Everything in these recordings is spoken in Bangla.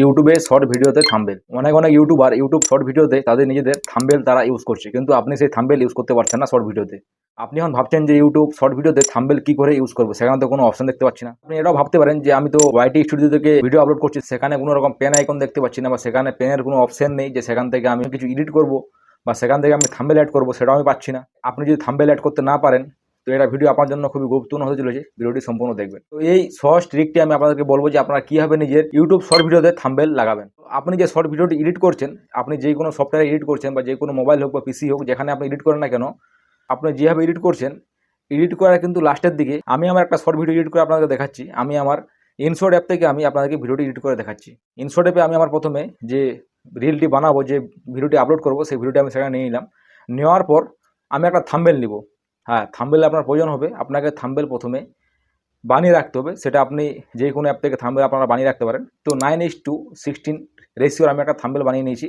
ইউটিউবে শর্ট ভিডিওতে থাম্বেল অনেক অনেক ইউটিউবার ইউটিউব শর্ট ভিডিওতে তাদের নিজেদের থাম্বেল তারা ইউজ করছে। কিন্তু আপনি সেই থাম্বেল ইউজ করতে পারছেন না শর্ট ভিডিওতে আপনি এখন ভাবছেন যে ইউটিউব শর্ট ভিডিওতে থাম্বেল কি করে ইউজ করব? সেখানে তো কোনো অপশন দেখতে পাচ্ছি না। আপনি এটাও ভাবতে পারেন যে আমি তো ওয়াইটি স্টুডিও থেকে ভিডিও আপলোড করছি, সেখানে কোনো রকম পেন আইকন দেখতে পাচ্ছি না বা সেখানে পেনের কোনো অপশন নেই যে সেখান থেকে আমি কিছু এডিট করব বা সেখান থেকে আমি থাম্বেল অ্যাড করব, সেটাও আমি পাচ্ছি না। আপনি যদি থাম্বেল অ্যাড করতে না পারেন তো এটা ভিডিও আপনার জন্য খুবই গুরুত্বপূর্ণ হতে চলেছে, ভিডিওটি সম্পূর্ণ দেখবেন। তো এই সহজ ট্রিকটি আমি আপনাদেরকে বলব যে আপনারা কীভাবে নিজের ইউটিউব শর্ট ভিডিওতে থাম্বেল লাগাবেন। আপনি যে শর্ট ভিডিওটি এডিট করছেন, আপনি যে কোনো সফটওয়্যারে এডিট করছেন বা যে কোনো মোবাইল হোক বা পিসি হোক, যেখানে আপনি এডিট করেন না কেন, আপনি যেভাবে এডিট করছেন এডিট করার কিন্তু লাস্টের দিকে আমি আমার একটা শর্ট ভিডিও এডিট করে আপনাদের দেখাচ্ছি। আমি আমার ইনশর্ট অ্যাপ থেকে আমি আপনাদেরকে ভিডিওটি এডিট করে দেখাচ্ছি। ইনশর্ট অ্যাপে আমি আমার প্রথমে যে রিলটি বানাবো, যে ভিডিওটি আপলোড করব, সেই ভিডিওটি আমি সেখানে নিয়ে নিলাম। নেওয়ার পর আমি একটা থাম্বেল নিব। হ্যাঁ থাম্বেল আপনার প্রয়োজন হবে। আপনাকে থাম্বেল প্রথমে বানিয়ে রাখতে হবে। সেটা আপনি যে কোনো অ্যাপ থেকে থাম্বেল আপনারা বানিয়ে রাখতে পারেন। তো নাইন এইচ টু সিক্সটিন রেশিওর আমি একটা থাম্বেল বানিয়ে নিয়েছি।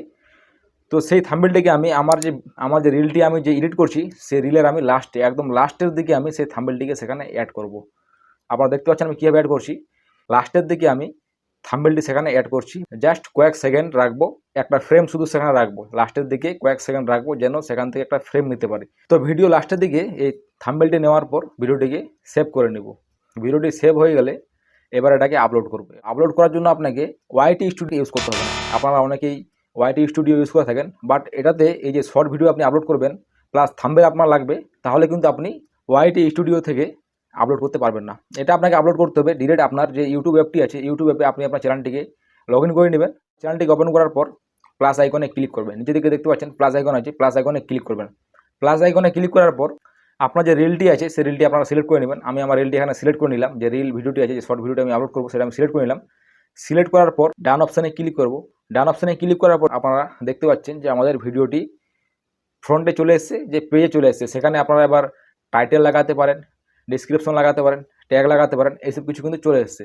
তো সেই থাম্বেলটিকে আমি আমার যে আমার যে রিলটি আমি যে এডিট করছি, সেই রিলের আমি লাস্টে একদম লাস্টের দিকে আমি সেই থাম্বেলটিকে সেখানে অ্যাড করব। আপনারা দেখতে পাচ্ছেন আমি কীভাবে অ্যাড করছি। লাস্টের দিকে আমি থাম্বেলটি সেখানে অ্যাড করছি। জাস্ট কয়েক সেকেন্ড রাখব, একটা ফ্রেম শুধু সেখানে রাখব। লাস্টের দিকে কয়েক সেকেন্ড রাখব যেন সেখান থেকে একটা ফ্রেম নিতে পারি। তো ভিডিও লাস্টের দিকে এই থাম্বেলটি নেওয়ার পর ভিডিওটিকে সেভ করে নেব। ভিডিওটি সেভ হয়ে গেলে এবার এটাকে আপলোড করবে। আপলোড করার জন্য আপনাকে ওয়াইটি স্টুডিও ইউজ করতে হবে। আপনারা অনেকেই ওয়াইটি স্টুডিও ইউজ করে থাকেন বাট এটাতে এই যে শর্ট ভিডিও আপনি আপলোড করবেন প্লাস থাম্বেল আপনার লাগবে, তাহলে কিন্তু আপনি ওয়াইটি স্টুডিও থেকে আপলোড করতে পারবেন না। এটা আপনাকে আপলোড করতে হবে। ডিরেক্ট আপনার যে ইউটিউব অ্যাপটি আছে ইউটিউব অ্যাপে আপনি আপনার চ্যানেলটিকে লগ ইন করে নেবেন। চ্যানেলটিকে ওপেন করার পর প্লাস আইকনে ক্লিক করবেন। নিচে দিকে দেখতে পাচ্ছেন প্লাস আইকন আছে প্লাস আইকনে ক্লিক করবেন। প্লাস আইকনে ক্লিক করার পর আপনার যে রিলটি আছে সেই রিলটি আপনারা সিলেক্ট করে নেবেন। আমি আমার রিলটি এখানে সিলেক্ট করে নিলাম। যে রিল ভিডিওটি আছে, যে শর্ট ভিডিওটি আমি আপলোড করব, সেটা আমি সিলেক্ট করে নিলাম। সিলেক্ট করার পর ডান অপশানে ক্লিক করব। ডান অপশানে ক্লিক করার পর আপনারা দেখতে পাচ্ছেন যে আমাদের ভিডিওটি ফ্রন্টে চলে এসছে, যে পেজে চলে এসছে। সেখানে আপনারা এবার টাইটেল লাগাতে পারেন। ডিসক্রিপশন লাগাতে পারেন ট্যাগ লাগাতে পারেন, এইসব কিছু কিন্তু চলে এসছে।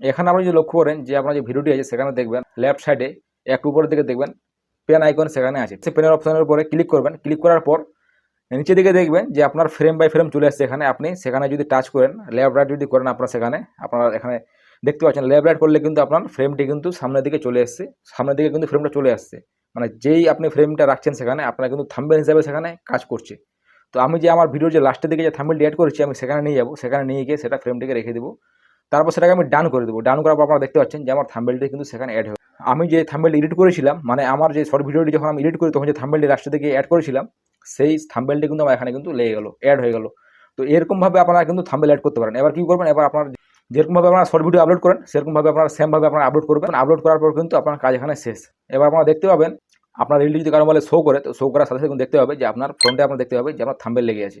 এখানে আপনি যদি লক্ষ্য করেন যে আপনার যে ভিডিওটি আছে সেখানে দেখবেন লেফট সাইডে একটু উপরের দিকে দেখবেন পেন আইকন সেখানে আছে। সে পেনের অপশনের উপরে ক্লিক করবেন ক্লিক করার পর নিচের দিকে দেখবেন যে আপনার ফ্রেম বাই ফ্রেম চলে আসছে এখানে। আপনি সেখানে যদি টাচ করেন লেফট রাইট যদি করেন আপনার সেখানে, আপনার এখানে দেখতে পাচ্ছেন লেফট রাইট করলে কিন্তু আপনার ফ্রেমটি কিন্তু সামনের দিকে চলে আসছে সামনের দিকে কিন্তু ফ্রেমটা চলে আসছে। মানে যেই আপনি ফ্রেমটা রাখছেন সেখানে, আপনার কিন্তু থাম্বেল হিসাবে সেখানে কাজ করছে। তো আমি যে আমার ভিডিও যে লাস্টের দিকে যে থাম্বেলটি অ্যাড করেছি, আমি সেখানে নিয়ে যাব, সেখানে নিয়ে গিয়ে সেটা ফ্রেমটিকে রেখে দেবো। তারপর সেটাকে আমি ডান করে দেবো। ডান করার পর আপনারা দেখতে পাচ্ছেন যে আমার থাম্বেলটি কিন্তু সেখানে অ্যাড হবে আমি যে থাম্বেল এডিট করেছিলাম মানে আমার যে শর্ট ভিডিওটি যখন আমি এডিট করি, তখন যে থাম্বেলটি লাস্টের দিকে অ্যাড করেছিলাম, সেই থাম্বেলটি কিন্তু আমার এখানে কিন্তু লেগে গেলো অ্যাড হয়ে গেলো। তো এরকমভাবে আপনারা কিন্তু থাম্বেল অ্যাড করতে পারেন। এবার কী করবেন? এবার আপনার যেরকমভাবে আপনারা শর্ট ভিডিও আপলোড করেন সেরকমভাবে আপনারা সেমভাবে আপনারা আপলোড করবেন। আপলোড করার পর কিন্তু আপনার কাজ এখানে শেষ। এবার আপনারা দেখতে পাবেন আপনার রিলটি যদি কারও বলে শো করে, তো শো করার সাথে সাথে দেখতে হবে যে আপনার ফোনটা আপনার দেখতে হবে যে আপনার থাম্বেল লেগে আছে।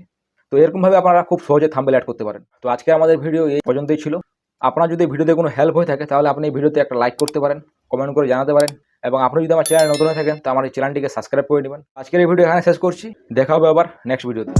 তো এরকমভাবে আপনারা খুব সহজে থাম্বেল অ্যাড করতে পারেন। তো আজকে আমাদের ভিডিও এই পর্যন্তই ছিল। আপনার যদি ভিডিওতে কোনো হেল্প হয়ে থাকে, তাহলে আপনি এই ভিডিওতে একটা লাইক করতে পারেন কমেন্ট করে জানাতে পারেন। এবং আপনি যদি আমার চ্যানেল নতুন হয়ে থাকেন, তো আমার এই চ্যানেলটিকে সাবস্ক্রাইব করে নেবেন। আজকের এই ভিডিও এখানে শেষ করছি। দেখা হবে আবার নেক্সট ভিডিওতে